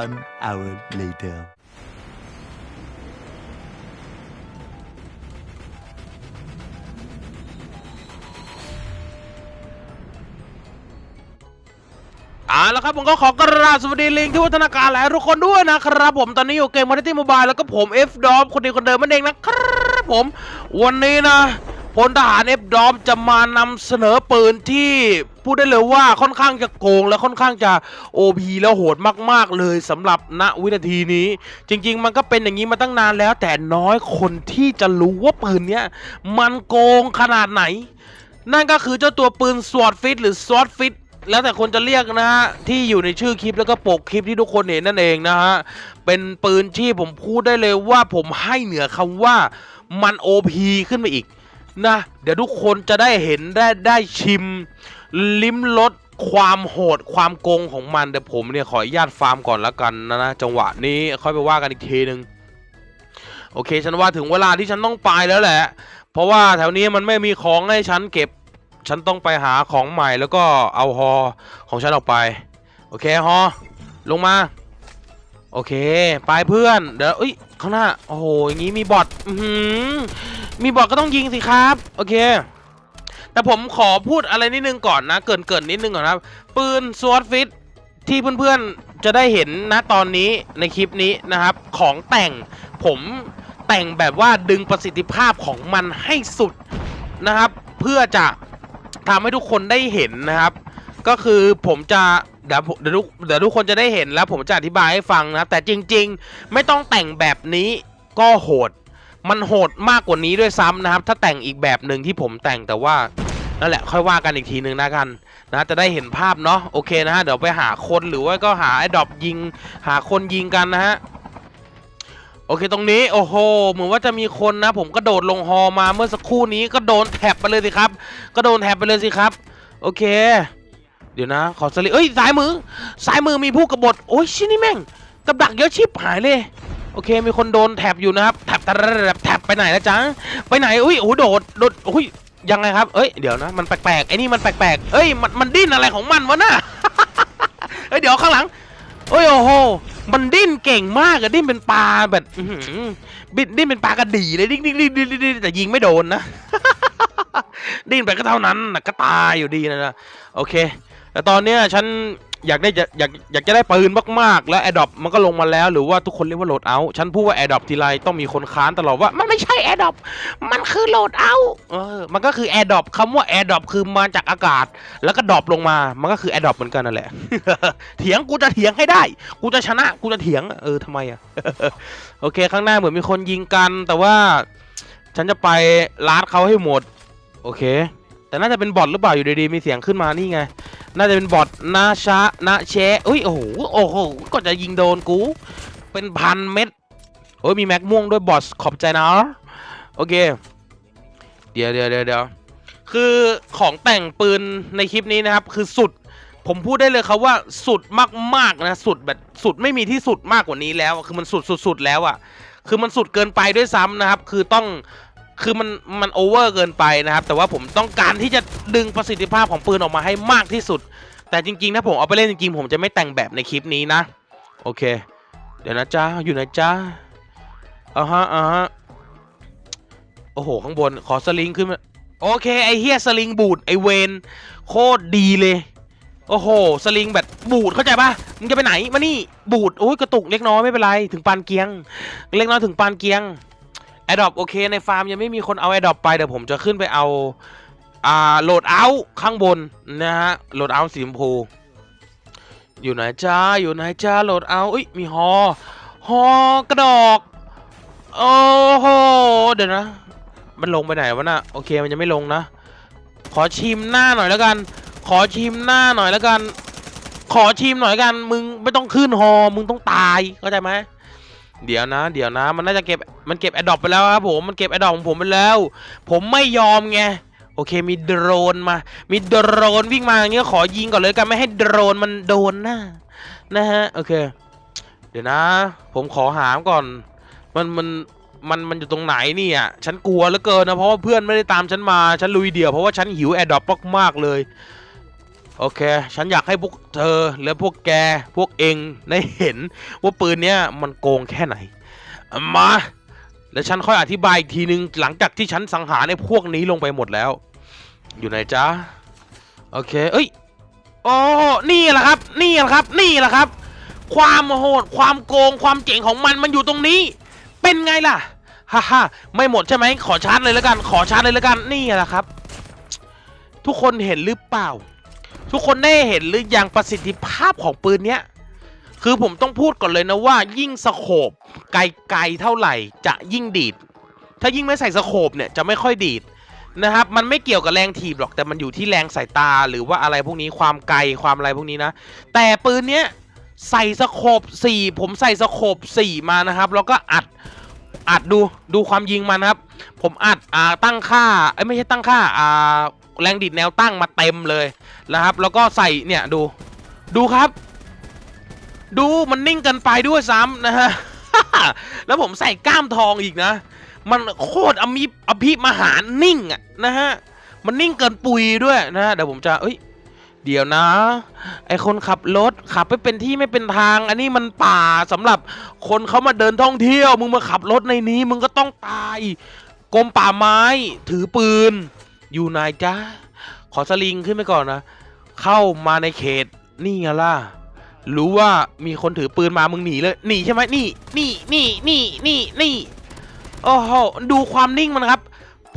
One hour later. เอาละครับผมก็ขอกราบสวัสดีลิงที่วัฒนาการและทุกคนด้วยนะครับผมตอนนี้อยู่เกมมอนิตี้โมบายแล้วก็ผม F d o p คนเดียวคนเดิมนั่นเองนะครับผม วันนี้นะพลทหาร F d o p จะมานำเสนอปืนที่ พูดได้เลยว่าค่อนข้างจะโกงและค่อนข้างจะ OP แล้วโหดมาก ๆ เลยสำหรับณวินาทีนี้ จริง ๆ มันก็เป็นอย่างนี้มาตั้งนานแล้ว แต่น้อยคนที่จะรู้ว่าปืนเนี้ยมันโกงขนาดไหน นั่นก็คือเจ้าตัวปืน Sword Fit หรือ Sword Fit แล้วแต่คนจะเรียกนะฮะ ที่อยู่ในชื่อคลิปแล้วก็ปกคลิปที่ทุกคนเห็นนั่นเองนะฮะ เป็นปืนที่ผมพูดได้เลยว่าผมให้เหนือคำว่ามัน OP ขึ้นมาอีกนะ เดี๋ยวทุกคนจะได้เห็นได้ได้ชิม ลิ้มรสความโหดความโกงของมันเดี๋ยวผมเนี่ยขออนุญาตฟาร์มก่อนแล้วกันนะนะจังหวะนี้ค่อยไปว่ากันอีกทีนึงโอเคฉันว่าถึงเวลาที่ฉันต้องไปแล้วแหละ เพราะว่าแถวนี้มันไม่มีของให้ฉันเก็บ ฉันต้องไปหาของใหม่แล้วก็เอาฮอของฉันออกไป โอเคฮอลงมา โอเค ไปเพื่อน เดี๋ยวเอ้ยข้างหน้า โอ้โหอย่างนี้มีบอทมีบอทก็ต้องยิงสิครับ โอเค แต่ผมขอพูดอะไรนิดนึงก่อนนะ เกินเกินนิดนึงก่อนนะครับ ปืนสวอตฟิตที่เพื่อนๆจะได้เห็นนะตอนนี้ในคลิปนี้นะครับ ของแต่งผมแต่งแบบว่าดึงประสิทธิภาพของมันให้สุดนะครับ เพื่อจะทำให้ทุกคนได้เห็นนะครับ ก็คือผมจะเดี๋ยวเดี๋ยวทุกเดี๋ยวทุกคนจะได้เห็นแล้ว ผมจะอธิบายให้ฟังนะแต่จริง ๆ ไม่ต้องแต่งแบบนี้ก็โหด มันโหดมากกว่านี้ด้วยซ้ำนะครับ ถ้าแต่งอีกแบบหนึ่งที่ผมแต่งแต่ว่า นั่นแหละค่อยว่ากันอีกทีหนึ่งนะกันนะจะได้เห็นภาพเนาะโอเคนะฮะเดี๋ยวไปหาคนหรือว่าก็หาไอ้ดอปยิง หาคนยิงกันนะฮะโอเคตรงนี้โอ้โหเหมือนว่าจะมีคนนะ ผมก็โดดลงฮอมาเมื่อสักครู่นี้ก็โดนแท็บไปเลยสิครับ ก็โดนแท็บไปเลยสิครับ โอเค เดี๋ยวนะ ขอสลิเอ้ยซ้ายมือซ้ายมือมีผู้กบฏโอ้ยชินี่แม่งกับดักเยอะชิบหายเลยโอเค มีคนโดนแท็บอยู่นะครับแท็บแท็บแท็บแท็บไปไหนแล้วจ๊ะไปไหนอุ้ยโอ้โดดโดดอุ้ย ยังไงครับ เอ้ย เดี๋ยวนะ มันแปลกๆ ไอ้นี่มันแปลกๆ เอ้ย มัน มันดิ้นอะไรของมันวะน่ะ เอ้ย เดี๋ยวข้างหลัง เอ้ย โอ้โห มันดิ้นเก่งมากอะดิ้นเป็นปลาแบบบิดิ้นดิ้นเป็นปลากระดี่เลยดิ้นดิ้นดิ้นดิ้นดิ้นดิ้นแต่ยิงไม่โดนนะ ดิ้นไปก็เท่านั้นนะก็ตายอยู่ดีนะนะ โอเค แต่ตอนเนี้ยฉัน อยากได้จะอยากอยากจะได้ปืนมากๆ แล้วแอดดอปมันก็ลงมาแล้วหรือว่าทุกคนเรียกว่าโหลดเอาฉันพูดว่าแอดดอปทีไรต้องมีคนค้านตลอดว่ามันไม่ใช่แอดดอปมันคือโหลดเอาเออมันก็คือแอดดอปคำว่าแอดดอปคือมาจากอากาศ แล้วก็ดรอปลงมามันก็คือแอดดอปเหมือนกันนั่นแหละ เถียงกูจะเถียงให้ได้ กูจะชนะกูจะเถียงเออทำไมอะโอเค ข้างหน้าเหมือนมีคนยิงกัน แต่ว่า ฉันจะไปลาดเขาให้หมด โอเค แต่น่าจะเป็นบอทหรือเปล่าอยู่ดีๆมีเสียงขึ้นมานี่ไง น่าจะเป็นบอทนาชะนาเชะอุ้ยโอ้โหโอ้โหก็จะยิงโดนกู เป็นพันเม็ดโอ้ยมีแม็กม่วงด้วยบอทขอบใจนะโอเค เดี๋ยวเดี๋ยวเดี๋ยวคือของแต่งปืนในคลิปนี้นะครับ คือสุด ผมพูดได้เลยครับว่าสุดมากๆนะสุดแบบสุดไม่มีที่สุดมากกว่านี้แล้ว คือมันสุดสุดสุดแล้วอะ่ะคือมันสุดเกินไปด้วยซ้ำนะครับ คือต้อง คือมันมันโอเวอร์เกินไปนะครับ แต่ว่าผมต้องการที่จะดึงประสิทธิภาพของปืนออกมาให้มากที่สุด แต่จริงๆ ถ้าผมเอาไปเล่นจริงๆ ผมจะไม่แต่งแบบในคลิปนี้นะ โอเค เดี๋ยวนะจ้าอยู่ไหนจ้าอ่าฮะอ่าฮะโอ้โห ข้างบนขอสลิงขึ้นมา โอเค ไอเฮียสลิงบูดไอเวนโคตรดีเลย โอ้โห สลิงแบบบูดเข้าใจปะมึงจะไปไหนมานี่บูดโอ้ยกระตุกเล็กน้อยไม่เป็นไร ถึงปานเกียง เล็กน้อยถึงปานเกียง อดดอปโอเคในฟาร์มยังไม่มีคนเอาแอดดอปไปเดี๋ยวผมจะขึ้นไปเอาอ่าโหลดเอาข้างบนนะฮะโหลดเอาสีชมพูอยู่ไหนจ้าอยู่ไหนจ้าโหลดเอาอุ้ยมีฮอฮอกระดอกโอ้โหเดี๋ยวนะ มันลงไปไหนวะน่ะโอเคมันยังไม่ลงนะ ขอชิมหน้าหน่อยแล้วกัน ขอชิมหน้าหน่อยแล้วกัน ขอชิมหน่อยแล้วกันมึงไม่ต้องขึ้นฮอมึงต้องตายเข้าใจไหม เดี๋ยวนะ เดี๋ยวนะ มันน่าจะเก็บ มันเก็บแอดดอปไปแล้วครับผม มันเก็บแอดดอปของผมไปแล้ว ผมไม่ยอมไง โอเค มีโดรนมา มีโดรนวิ่งมาอย่างเงี้ย ขอยิงก่อนเลยกัน ไม่ให้โดรนมันโดนหน้า นะฮะ โอเค เดี๋ยวนะ ผมขอหามก่อน มัน มัน มัน มันอยู่ตรงไหนเนี่ยฉันกลัวเหลือเกินนะ เพราะว่าเพื่อนไม่ได้ตามฉันมา ฉันลุยเดี่ยว เพราะว่าฉันหิวแอดดอปมากๆเลย โอเค ฉันอยากให้พวกเธอและพวกแกพวกเองได้เห็นว่าปืนเนี้ยมันโกงแค่ไหน มา แล้วฉันค่อยอธิบายอีกทีนึงหลังจากที่ฉันสังหารในพวกนี้ลงไปหมดแล้ว อยู่ไหนจ๊ะ โอเค เอ้ยโอ้นี่แหละครับ นี่แหละครับ นี่แหละครับ ความโหด ความโกง ความเจ๋งของมัน มันอยู่ตรงนี้ เป็นไงล่ะ ฮ่าฮ่าไม่หมดใช่ไหม ขอชาร์จเลยแล้วกัน ขอชาร์จเลยแล้วกัน นี่แหละครับ ทุกคนเห็นหรือเปล่า ทุกคนได้เห็นหรือยังประสิทธิภาพของปืนเนี้ย คือผมต้องพูดก่อนเลยนะว่า ยิ่งสโคบไกลๆเท่าไหร่จะยิ่งดีด ถ้ายิ่งไม่ใส่สโคบเนี่ยจะไม่ค่อยดีดนะครับ มันไม่เกี่ยวกับแรงถีบหรอกแต่มันอยู่ที่แรงสายตาหรือว่าอะไรพวกนี้ความไกลความอะไรพวกนี้นะ แต่ปืนเนี้ยใส่สโคบสี่ผมใส่สโคบสี่มานะครับ แล้วก็อัดอัดดูดูความยิงมันครับ ผมอัดอ่าตั้งค่า เอ้ยไม่ใช่ตั้งค่าอ่า แรงดีดแนวตั้งมาเต็มเลยนะครับ แล้วก็ใส่เนี่ยดู ดูครับ ดูมันนิ่งเกันไปด้วยซ้ำนะฮะแล้วผมใส่กล้ามทองอีกนะ มันโคตรอมิอภิมหานิ่งอะนะฮะมันนิ่งเกินปุยด้วยนะฮะเดี๋ยวผมจะเอ้ยเดี๋ยวนะ ไอคนขับรถขับไปเป็นที่ไม่เป็นทาง อันนี้มันป่าสำหรับคนเขามาเดินท่องเที่ยว มึงมาขับรถในนี้ มึงก็ต้องตายกรมป่าไม้ถือปืน อยู่ไหนจ้าขอสลิงขึ้นไปก่อนนะ เข้ามาในเขตนี่ไงล่ะ รู้ว่ามีคนถือปืนมามึงหนีเลยหนีใช่ไหมนี่นี่นี่นี่นี่นี่โอ้โหดูความนิ่งมันครับ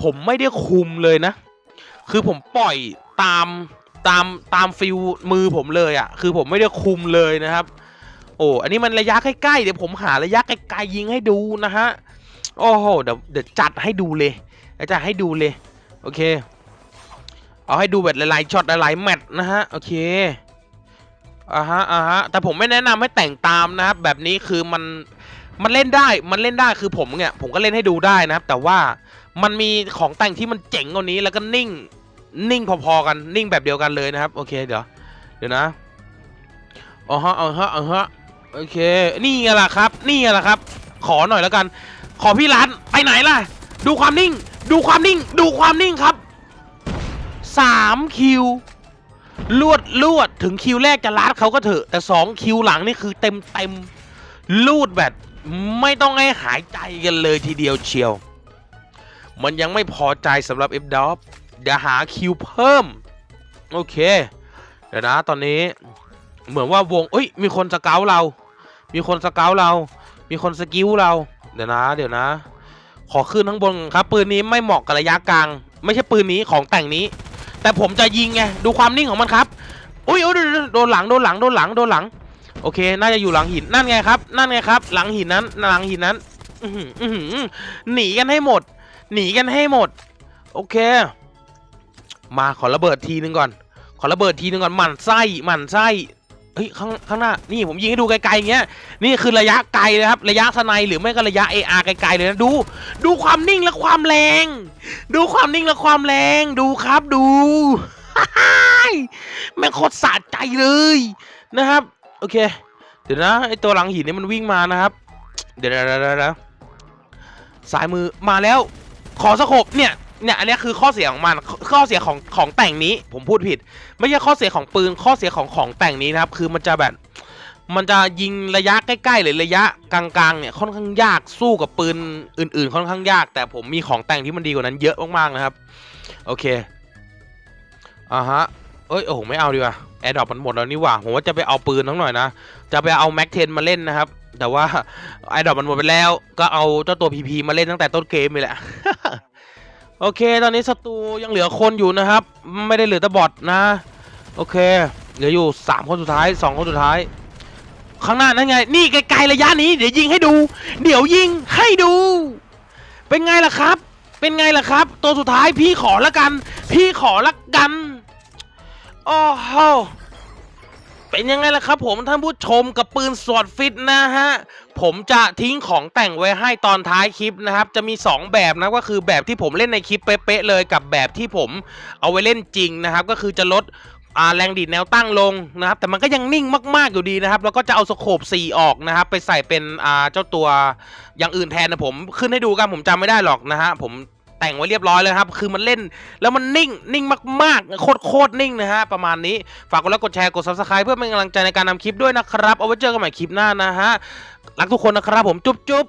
ผมไม่ได้คุมเลยนะ คือผมปล่อยตามตามตามฟิลมือผมเลยอะ่ะ คือผมไม่ได้คุมเลยนะครับ โอ้อันนี้มันระยะใกล้ๆเดี๋ยวผมหาระยะไกลๆยิงให้ดูนะฮะโอ้โหเดี๋ยวเดี๋ยวจัดให้ดูเลยจะให้ดูเลย โอเค เอาให้ดูแบบหลายๆช็อตหลายๆแมตช์นะฮะ โอเคอ่าฮะอ่าฮะแต่ผมไม่แนะนำให้แต่งตามนะครับ แบบนี้คือมันมันเล่นได้มันเล่นได้คือผมเนี่ยผมก็เล่นให้ดูได้นะครับ แต่ว่ามันมีของแต่งที่มันเจ๋งกว่านี้แล้วก็นิ่งนิ่งพอๆกันนิ่งแบบเดียวกันเลยนะครับ โอเคเดี๋ยวเดี๋ยวนะอ๋อฮะอ๋อฮะอ๋อฮะโอเค นี่ไงล่ะครับ นี่ไงล่ะครับ ขอหน่อยแล้วกัน ขอพี่ร้านไปไหนล่ะ ดูความนิ่ง ดูความนิ่ง ดูความนิ่งครับสามคิวลวดลวดถึงคิวแรกจะลาดเขาก็เถอะ แต่สองคิวหลังนี่คือเต็มเต็มลูดแบบไม่ต้องให้หายใจกันเลยทีเดียวเชียว มันยังไม่พอใจสำหรับ f d o p เดี๋ยวหาคิวเพิ่ม โอเค เดี๋ยวนะตอนนี้ เหมือนว่าวงเอ้ย มีคนสเกาเรา มีคนสเกาเรา มีคนสกิลเรา เดี๋ยวนะ เดี๋ยวนะ ขอขึ้นข้างบนครับปืนนี้ไม่เหมาะกับระยะกลาง ไม่ใช่ปืนนี้ของแต่งนี้ แต่ผมจะยิงไงดูความนิ่งของมันครับอุ้ยอุ๊ยโดนหลังโดนหลังโดนหลังโดนหลัง โอเค น่าจะอยู่หลังหินนั่นไงครับ นั่นไงครับ หลังหินนั้นหลังหินนั้นอื้อหืออื้อหือหนีกันให้หมด หนีกันให้หมด โอเค มาขอระเบิดทีนึงก่อน ขอระเบิดทีนึงก่อนหมั่นไส้หมั่นไส้ เฮ้ยข้างข้างหน้านี่ผมยิงให้ดูไกลๆอย่างเงี้ยนี่คือระยะไกลนะครับระยะสไนหรือไม่ก็ระยะ AR ไกลๆเลยนะดู ดูความนิ่งและความแรง ดูความนิ่งและความแรงดูครับดูแม่งโคตรสะใจเลยนะครับโอเค เดี๋ยวนะไอตัวหลังหินนี่มันวิ่งมานะครับ เดี๋ยวเดี๋ยวเดี๋ยวเดี๋ยวซ้ายมือมาแล้ว ขอสโคบเนี่ย เนี่ยอันนี้คือข้อเสียของมันข้อเสียของของแต่งนี้ ผมพูดผิด ไม่ใช่ข้อเสียของปืนข้อเสียของของแต่งนี้นะครับ คือมันจะแบบมันจะยิงระยะใกล้ๆหรือระยะกลางๆเนี่ยค่อนข้างยากสู้กับปืนอื่น ๆ ค่อนข้างยาก แต่ผมมีของแต่งที่มันดีกว่านั้นเยอะมากๆนะครับ โอเคอ่าฮะเอ้ยโอ้โหไม่เอาดีกว่าแอร์ดรอปมันหมดแล้วนี่หว่าผมว่าจะไปเอาปืนทั้งหน่อยนะจะไปเอาแม็กเทนมาเล่นนะครับ แต่ว่าแอดรอปมันหมดไปแล้ว ก็เอาเจ้าตัวพีพีมาเล่นตั้งแต่ต้นเกมเลยแหละ โอเค ตอนนี้ศัตรูยังเหลือคนอยู่นะครับ ไม่ได้เหลือต่บอทนะ โอเค เหลืออยู่สามคนสุดท้ายสองคนสุดท้าย ข้างหน้านั่นไง นี่ไกลๆระยะนี้ เดี๋ยวยิงให้ดู เดี๋ยวยิงให้ดู เป็นไงล่ะครับ เป็นไงล่ะครับ ตัวสุดท้ายพี่ขอละกัน พี่ขอละกัน โอ้โห เป็นยังไงล่ะครับผมท่านผู้ชมกับปืนสวดฟิตนะฮะ ผมจะทิ้งของแต่งไว้ให้ตอนท้ายคลิปนะครับ จะมี 2 แบบนะก็คือแบบที่ผมเล่นในคลิปเป๊ะๆเลยกับแบบที่ผมเอาไว้เล่นจริงนะครับ ก็คือจะลดแรงดีดแนวตั้งลงนะครับ แต่มันก็ยังนิ่งมากๆอยู่ดีนะครับ แล้วก็จะเอาสโคป4ออกนะครับ ไปใส่เป็นเจ้าตัวอย่างอื่นแทนนะผมขึ้นให้ดูกันผมจำไม่ได้หรอกนะฮะผม แต่งไว้เรียบร้อยเลยครับ คือมันเล่นแล้วมันนิ่งนิ่งมากๆ โคตรโคตรนิ่งนะฮะ ประมาณนี้ฝากกดไลค์กดแชร์กด subscribe เพื่อเป็นกำลังใจในการนำคลิปด้วยนะครับ เอาไว้เจอกันใหม่คลิปหน้านะฮะ รักทุกคนนะครับผมจุ๊บจุ๊บ